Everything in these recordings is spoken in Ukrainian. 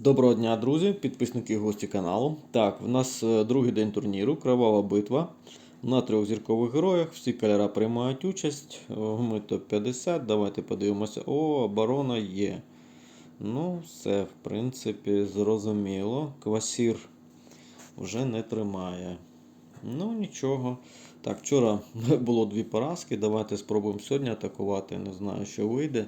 Доброго дня, друзі, підписники і гості каналу. Так, в нас е, другий день турніру, кривава битва. На трьох зіркових героях. Всі кольора приймають участь. Ми топ-50. Давайте подивимося. О, оборона є. Ну, все, в принципі, зрозуміло. Квасір вже не тримає. Ну, нічого. Так, вчора було дві поразки. Давайте спробуємо сьогодні атакувати. Не знаю, що вийде.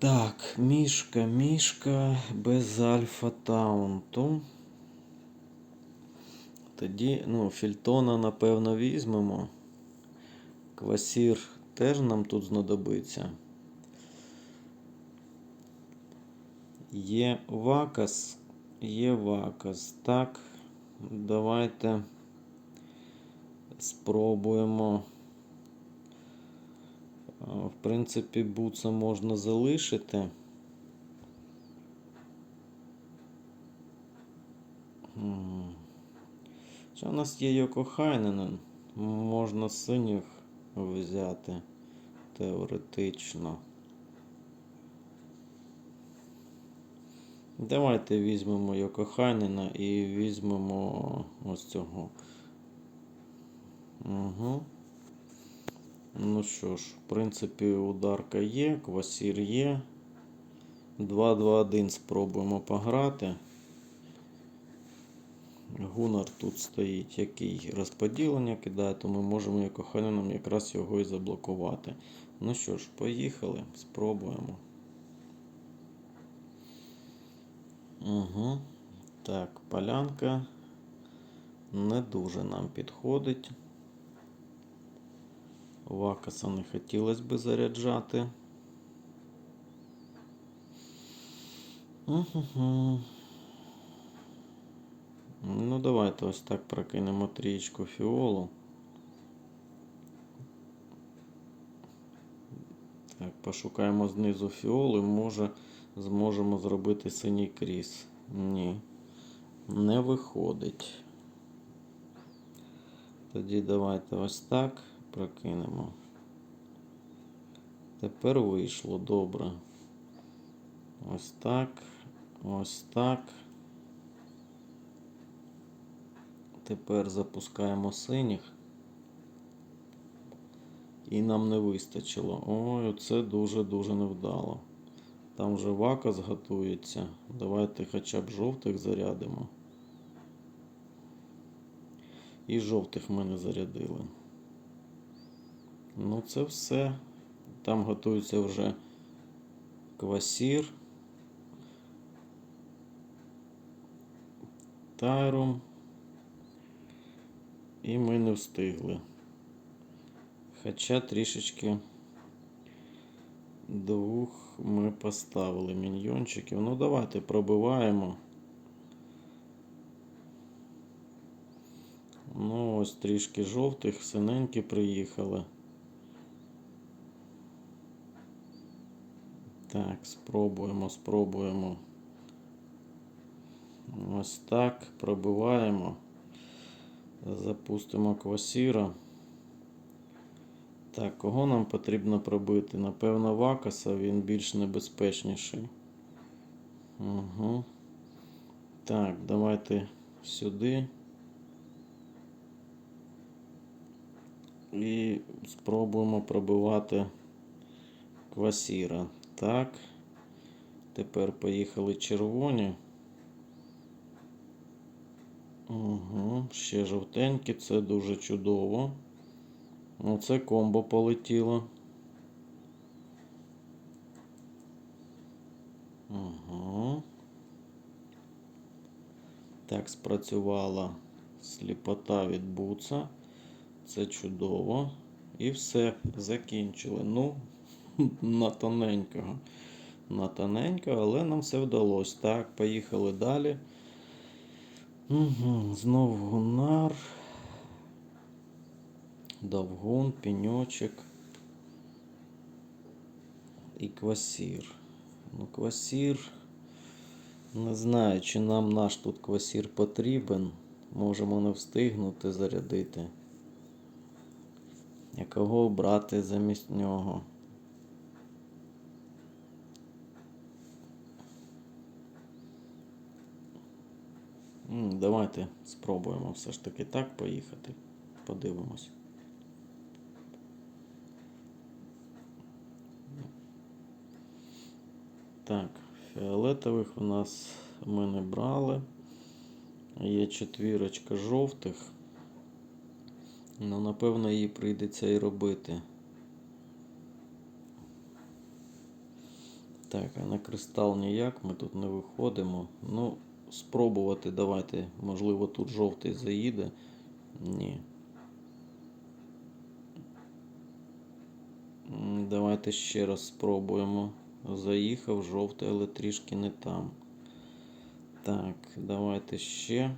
Так, мішка, мішка без альфа таунту. Тоді, ну, Фільтона, напевно, візьмемо. Квасір теж нам тут знадобиться. Є вакас, є вакас. Так, давайте спробуємо. В принципі, буца можна залишити. Що у нас є Йокохайненен? Можна синіх взяти теоретично. Давайте візьмемо Йокохайнена і візьмемо ось цього. Угу. Ну що ж, в принципі, ударка є, квасір є. 2-2-1 спробуємо пограти. Гунар тут стоїть, який розподілення кидає, то ми можемо як охороном якраз його і заблокувати. Ну що ж, поїхали, спробуємо. Угу. Так, полянка не дуже нам підходить. Вакаса не хотілося би заряджати. Ну, давайте ось так прокинемо трієчку фіолу. Так, пошукаємо знизу фіолу і може зможемо зробити синій кріс. Ні, не виходить. Тоді давайте ось так прокинемо. Тепер вийшло добре. Ось так. Ось так. Тепер запускаємо синіх. І нам не вистачило. Ой, це дуже-дуже невдало. Там вже вакас готується. Давайте хоча б жовтих зарядимо. І жовтих ми не зарядили. Ну, це все. Там готується вже квасір. Тайрум. І ми не встигли. Хоча трішечки двох ми поставили міньйончиків. Ну, давайте пробиваємо. Ну, ось трішки жовтих, синенькі приїхали. Так, спробуємо, спробуємо. Ось так, пробиваємо. Запустимо квасіра. Так, кого нам потрібно пробити? Напевно, Вакаса, він більш небезпечніший. Угу. Так, давайте сюди. І спробуємо пробивати квасіра. Так. Тепер поїхали червоні. Угу. Ще жовтенькі, це дуже чудово. Оце комбо полетіло. Угу. Так, спрацювала сліпота від буца. Це чудово. І все, закінчили. Ну, на тоненького. На тоненького, але нам все вдалося. Так, поїхали далі. Угу, Знов гунар. Довгун, пеньочок. І квасір. Ну, квасір. Не знаю, чи нам наш тут квасір потрібен. Можемо не встигнути зарядити. Якого брати замість нього? Давайте спробуємо все ж таки так поїхати. Подивимось. Так, фіолетових у нас ми не брали. Є четвірочка жовтих. Ну, напевно, її прийдеться і робити. Так, а на кристал ніяк ми тут не виходимо. Ну, спробувати давайте. Можливо, тут жовтий заїде. Ні. Давайте ще раз спробуємо. Заїхав жовтий, але трішки не там. Так, давайте ще.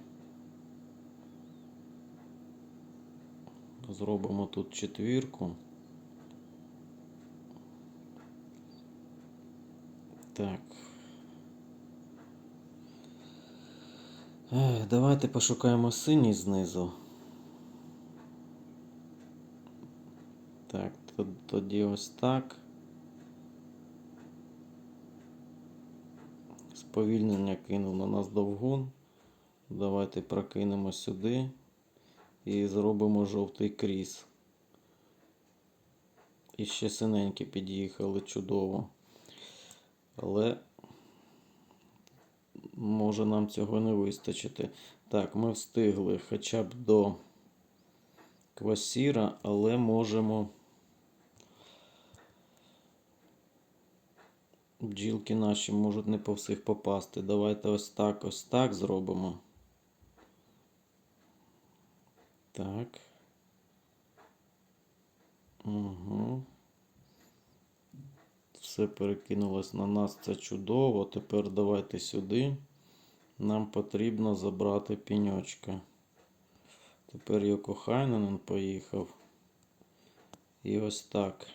Зробимо тут четвірку. Так. Ех, Давайте пошукаємо синій знизу. Так, тоді ось так. Сповільнення кинув на нас довгун. Давайте прокинемо сюди і зробимо жовтий кріс. І ще синенькі під'їхали чудово. Але може нам цього не вистачити. Так, ми встигли хоча б до квасіра, але можемо. Бджілки наші можуть не по всіх попасти. Давайте ось так, ось так зробимо. Так. Угу. Все перекинулось на нас, це чудово. Тепер давайте сюди. Нам потрібно забрати піньочка. Тепер Йоко Хайненен поїхав. І ось так.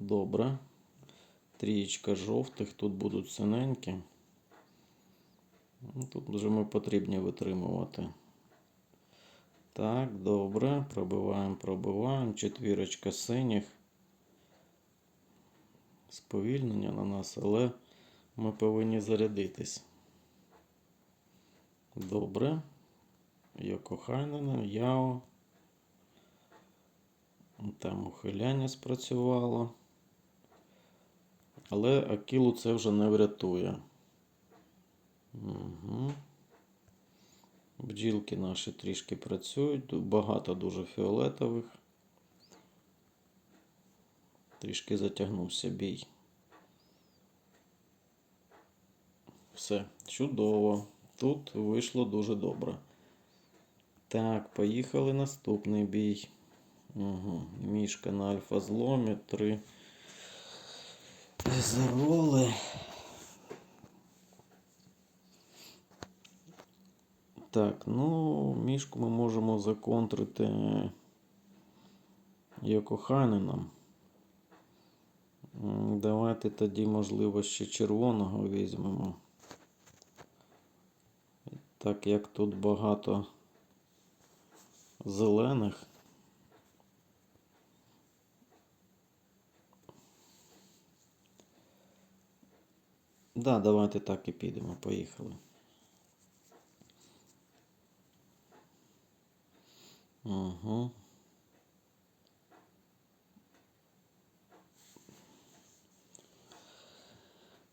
Добре. Трієчка жовтих, тут будуть синенькі. Ну, Тут вже ми потрібні витримувати. Так, добре. Пробиваємо, пробиваємо. Четвірочка синіх. Сповільнення на нас, але ми повинні зарядитись. Добре. Йоко Хайненен, Яо. Там ухиляння спрацювало. Але Акілу це вже не врятує. Угу. Бджілки наші трішки працюють. Багато дуже фіолетових. Трішки затягнувся бій. Все, чудово. Тут вийшло дуже добре. Так, поїхали наступний бій. Угу. Мішка на альфа зломі. Три зароли. Так, ну, мішку ми можемо законтрити Йокохайненом. М, Давайте тоді, можливо, ще червоного візьмемо. Так як тут багато зелених. Да, давайте так і підемо. Поїхали. Угу.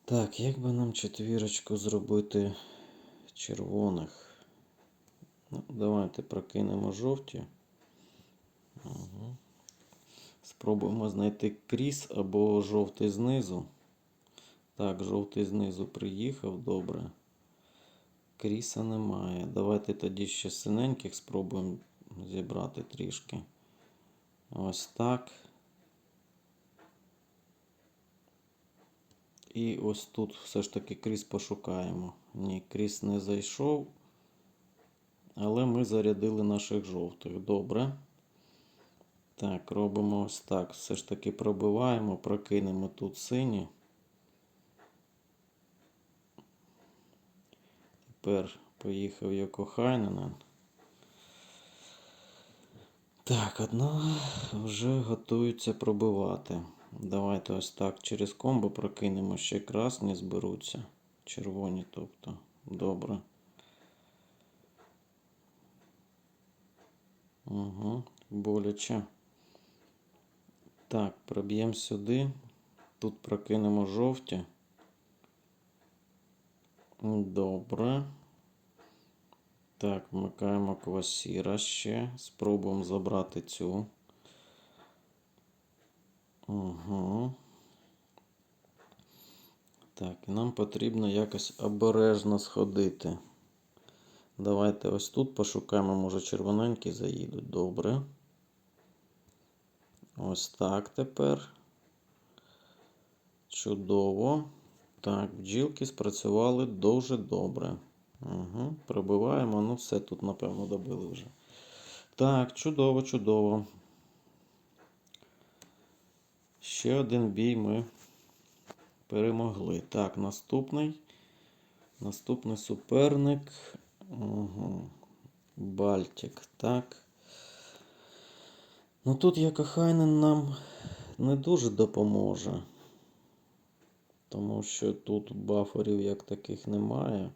Так, як би нам четвірочку зробити червоних? Ну, давайте прокинемо жовті. Угу. Спробуємо знайти кріс або жовтий знизу. Так, жовтий знизу приїхав, добре. Кріса немає. Давайте тоді ще синеньких спробуємо зібрати трішки. Ось так. І ось тут все ж таки кріс пошукаємо. Ні, кріс не зайшов. Але ми зарядили наших жовтих. Добре. Так, робимо ось так. Все ж таки пробиваємо, прокинемо тут сині. Тепер поїхав Йоко Хайненен. Так, одна вже готується пробивати. Давайте ось так через комбо прокинемо ще красні зберуться. Червоні, тобто. Добре. Угу, боляче. Так, проб'ємо сюди. Тут прокинемо жовті. Добре. Так, вмикаємо квасіра ще. Спробуємо забрати цю. Угу. Так, і нам потрібно якось обережно сходити. Давайте ось тут пошукаємо, може червоненькі заїдуть. Добре. Ось так тепер. Чудово. Так, бджілки спрацювали дуже добре. Угу, пробиваємо. Ну, все тут, напевно, добили вже. Так, чудово, чудово. Ще один бій ми перемогли. Так, наступний. Наступний суперник. Угу. Бальтик, так. Ну тут Якохайнен нам не дуже допоможе. Тому що тут баферів як таких немає.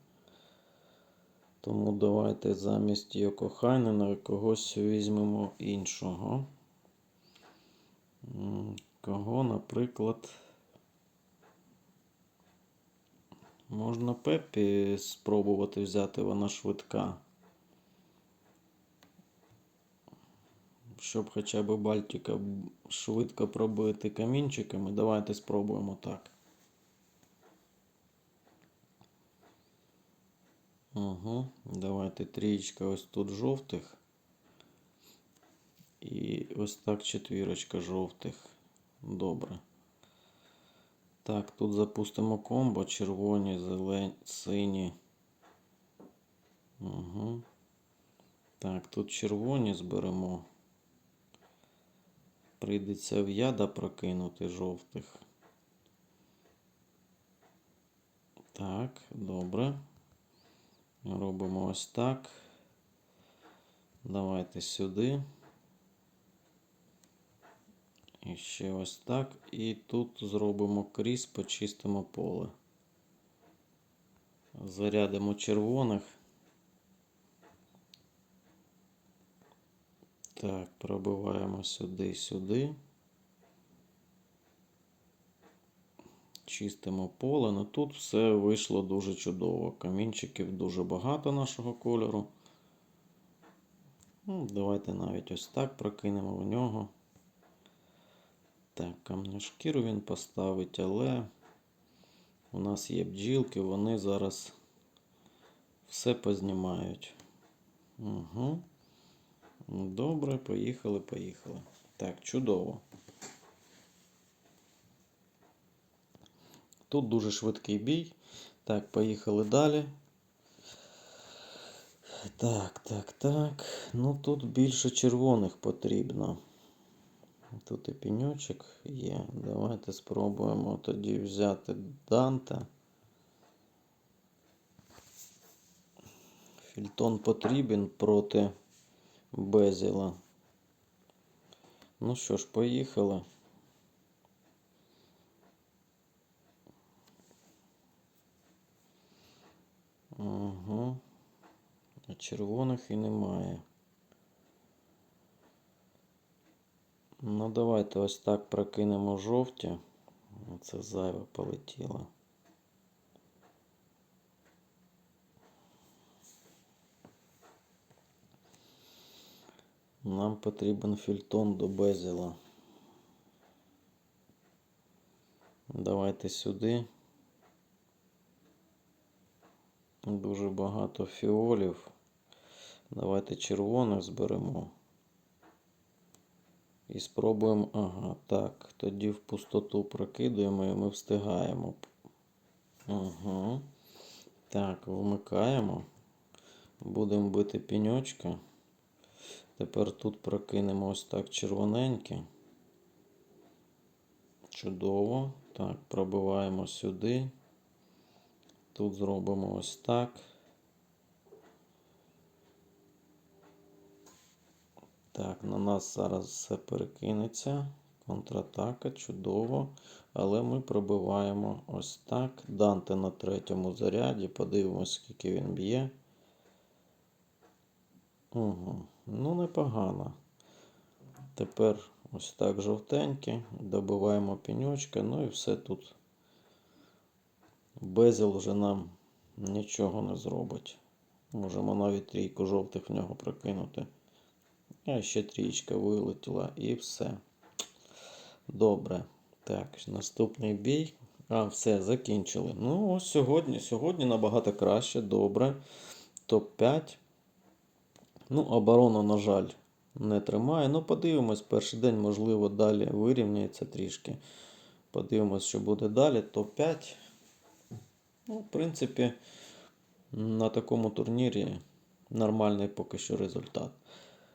Тому давайте замість Йокохайнена когось візьмемо іншого. Кого, наприклад, можна Пеппі спробувати взяти, вона швидка. Щоб хоча б Бальтика швидко пробити камінчиками, давайте спробуємо так. Угу. Давайте трієчка ось тут жовтих. І ось так четвірочка жовтих. Добре. Так, тут запустимо комбо. Червоні, зелені, сині. Угу. Так, тут червоні зберемо. Прийдеться в яда прокинути жовтих. Так, добре. Робимо ось так. Давайте сюди. І ще ось так. І тут зробимо кріс, почистимо поле. Зарядимо червоних. Так, пробиваємо сюди, сюди. Чистимо поле. Ну тут все вийшло дуже чудово. Камінчиків дуже багато нашого кольору. Ну, давайте навіть ось так прокинемо в нього. Так, камнешкіру він поставить, але у нас є бджілки, вони зараз все познімають. Угу. Добре, поїхали, поїхали. Так, чудово. Тут дуже швидкий бій. Так, поїхали далі. Так, так, так. Ну тут більше червоних потрібно. Тут і піньочок є. Давайте спробуємо тоді взяти Данте. Фільтон потрібен проти Безіла. Ну що ж, поїхали. Угу. А червоних і немає. Ну, давайте ось так прокинемо жовті. Це зайве полетіло. Нам потрібен фільтон до безіла. Давайте сюди. Дуже багато фіолів. Давайте червоних зберемо. І спробуємо. Ага, так. Тоді в пустоту прокидуємо і ми встигаємо. Угу. Так, вмикаємо. Будемо бити піньочка. Тепер тут прокинемо ось так червоненьке. Чудово. Так, пробиваємо сюди. Тут зробимо ось так. Так, на нас зараз все перекинеться. Контратака, чудово. Але ми пробиваємо ось так. Данте на третьому заряді. Подивимось, скільки він б'є. Угу. Ну, непогано. Тепер ось так жовтеньке. Добиваємо пеньочка. Ну і все тут. Безіл вже нам нічого не зробить. Можемо навіть трійку жовтих в нього прокинути. А ще трієчка вилетіла і все. Добре. Так, наступний бій. А, все, закінчили. Ну, ось сьогодні. Сьогодні набагато краще, добре. Топ-5. Ну, оборона, на жаль, не тримає. Ну, подивимось, перший день, можливо, далі вирівняється трішки. Подивимось, що буде далі. Топ-5. Ну, в принципі, на такому турнірі нормальний поки що результат.